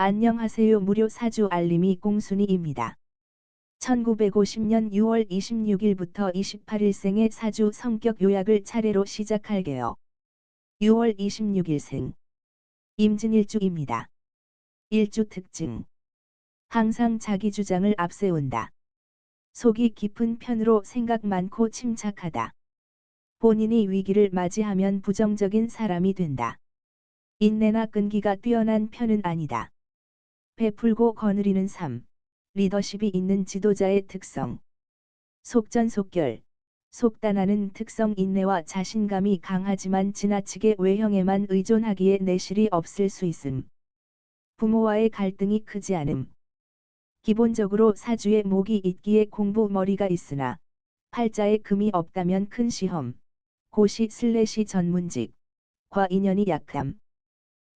안녕하세요. 무료 사주 알림이 공순이입니다. 1950년 6월 26일부터 28일 생의 사주 성격 요약을 차례로 시작할게요. 6월 26일 생 임진일주입니다. 일주 특징 항상 자기 주장을 앞세운다. 속이 깊은 편으로 생각 많고 침착하다. 본인이 위기를 맞이하면 부정적인 사람이 된다. 인내나 끈기가 뛰어난 편은 아니다. 베풀고 거느리는 삶, 리더십이 있는 지도자의 특성. 속전속결, 속단하는 특성 인내와 자신감이 강하지만 지나치게 외형에만 의존하기에 내실이 없을 수 있음. 부모와의 갈등이 크지 않음. 기본적으로 사주에 목이 있기에 공부 머리가 있으나 팔자에 금이 없다면 큰 시험, 고시 슬래시 전문직, 과 인연이 약함.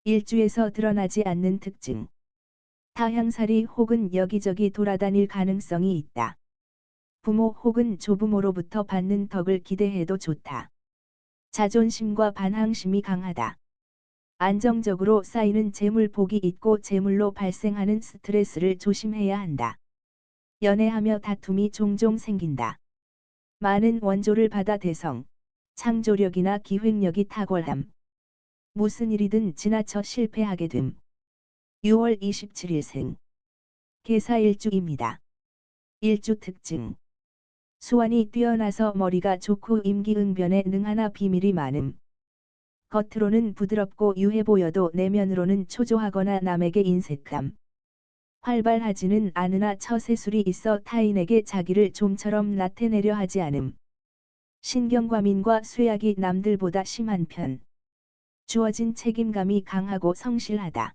일주에서 드러나지 않는 특징. 타향살이 혹은 여기저기 돌아다닐 가능성이 있다. 부모 혹은 조부모로부터 받는 덕을 기대해도 좋다. 자존심과 반항심이 강하다. 안정적으로 쌓이는 재물 복이 있고 재물로 발생하는 스트레스를 조심해야 한다. 연애하며 다툼이 종종 생긴다. 많은 원조를 받아 대성, 창조력이나 기획력이 탁월함. 무슨 일이든 지나쳐 실패하게 됨. 6월 27일 생. 개사 일주입니다. 일주 특징. 수완이 뛰어나서 머리가 좋고 임기응변에 능하나 비밀이 많음. 겉으로는 부드럽고 유해 보여도 내면으로는 초조하거나 남에게 인색함. 활발하지는 않으나 처세술이 있어 타인에게 자기를 좀처럼 나타내려 하지 않음. 신경과민과 쇠약이 남들보다 심한 편. 주어진 책임감이 강하고 성실하다.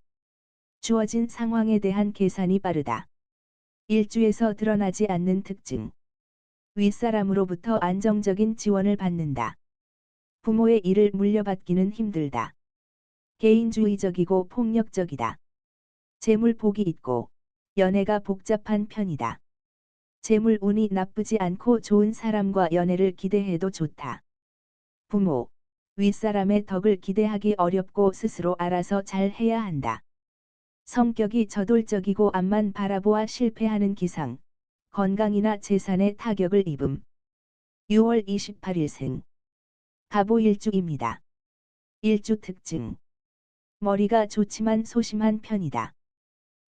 주어진 상황에 대한 계산이 빠르다. 일주에서 드러나지 않는 특징. 윗사람으로부터 안정적인 지원을 받는다. 부모의 일을 물려받기는 힘들다. 개인주의적이고 폭력적이다. 재물 복이 있고 연애가 복잡한 편이다. 재물 운이 나쁘지 않고 좋은 사람과 연애를 기대해도 좋다. 부모, 윗사람의 덕을 기대하기 어렵고 스스로 알아서 잘 해야 한다. 성격이 저돌적이고 앞만 바라보아 실패하는 기상, 건강이나 재산에 타격을 입음. 6월 28일 생. 가보 일주입니다. 일주 특징. 머리가 좋지만 소심한 편이다.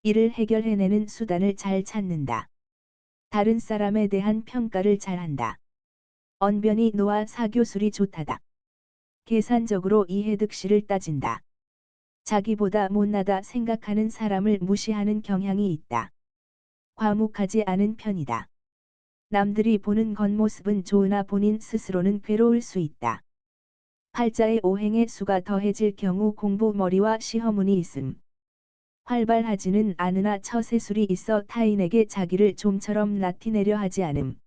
이를 해결해내는 수단을 잘 찾는다. 다른 사람에 대한 평가를 잘한다. 언변이 노아 사교술이 좋다다. 계산적으로 이해득실을 따진다. 자기보다 못나다 생각하는 사람을 무시하는 경향이 있다. 과묵하지 않은 편이다. 남들이 보는 겉모습은 좋으나 본인 스스로는 괴로울 수 있다. 팔자의 오행의 수가 더해질 경우 공부 머리와 시험운이 있음. 활발하지는 않으나 처세술이 있어 타인에게 자기를 좀처럼 나티내려 하지 않음.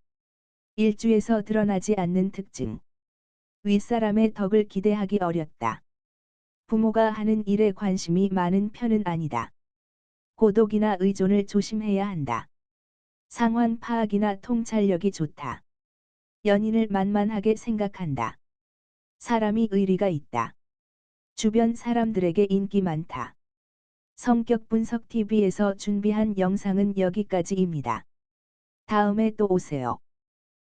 일주에서 드러나지 않는 특징. 윗사람의 덕을 기대하기 어렵다. 부모가 하는 일에 관심이 많은 편은 아니다. 고독이나 의존을 조심해야 한다. 상황 파악이나 통찰력이 좋다. 연인을 만만하게 생각한다. 사람이 의리가 있다. 주변 사람들에게 인기 많다. 성격 분석 TV에서 준비한 영상은 여기까지입니다. 다음에 또 오세요.